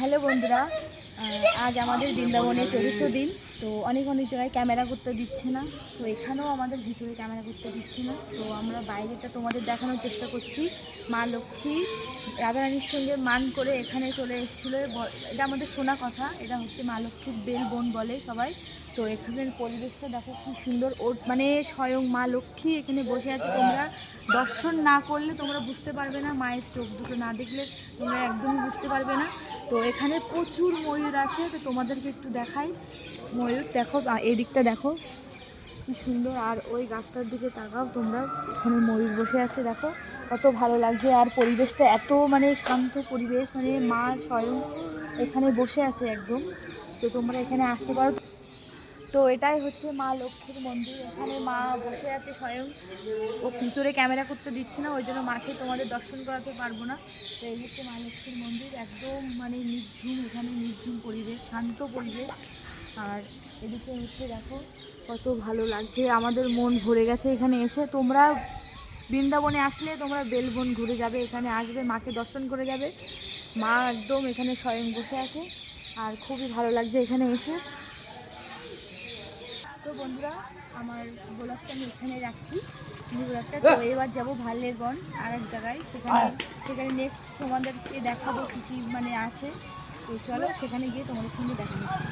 Hello বন্ধুরা আজ আমাদের বৃন্দাবনের চতুর্থ দিন, তো অনেক অনেক জায়গায় ক্যামেরা করতে দিচ্ছে না, তো এখানেও আমাদের ভিতরে ক্যামেরা করতে দিচ্ছে না, তো আমরা বাইরেটা তোমাদের দেখানোর চেষ্টা করছি। মা লক্ষ্মী, রাধারানীর সঙ্গে মান করে এখানে চলে এসেছিল। এটা আমাদের শোনা কথা, এটা হচ্ছে মা লক্ষ্মীর বেল বোন বলে সবাই। তো এখানের পরিবেশটা দেখো কি সুন্দর, ওর মানে স্বয়ং মা লক্ষ্মী এখানে বসে আছে তোমরা দর্শন না করলে তোমরা বুঝতে পারবে না, মায়ের চোখ দুটো না দেখলে তোমরা একদমই বুঝতে পারবে না। তো এখানে প্রচুর ময়ূর আছে, তো তোমাদেরকে একটু দেখাই। ময়ূর, দেখো এদিকটা দেখো। কি সুন্দর, আর ওই গাছটার দিকে তাকাও তোমরা। এখানে ময়ূর বসে আছে, দেখো। কত ভালো লাগছে, আর পরিবেশটা এত মানে শান্ত পরিবেশ মানে মা স্বয়ং এখানে বসে আছে একদম। তো তোমরা এখানে আসতে পারো। তো এটাই হচ্ছে মা লক্ষ্মীর মন্দির। এখানে মা বসে আছে স্বয়ং। ও ভিতরে ক্যামেরা করতে দিচ্ছে না, ওই জন্য মাকে তোমাদের দর্শন করাতে পারব না। তো এই হচ্ছে মা লক্ষ্মীর মন্দির, একদম মানে নির্ঝুম, এখানে নির্ঝুম পরিবেশ, শান্ত পরিবেশ। আর এদিকে হচ্ছে দেখো, কত ভালো লাগছে, আমাদের মন ভরে গেছে এখানে এসে। তোমরা বৃন্দাবনে আসলে তোমরা বেলবন ঘুরে যাবে, এখানে আসবে, মাকে দর্শন করে যাবে। মা একদম এখানে স্বয়ং বসে আছে, আর খুবই ভালো লাগছে এখানে এসে। তো বন্ধুরা আমার গোলাপটা আমি এখানে রাখছি। ব্লগটা তো এবার যাব ভাল্লেরবন আর এক জায়গায়। সেখানে সেখানে নেক্সট তোমাদেরকে দেখাবো কী কী মানে আছে। তো চলো সেখানে গিয়ে তোমাদের সঙ্গে দেখা হচ্ছে।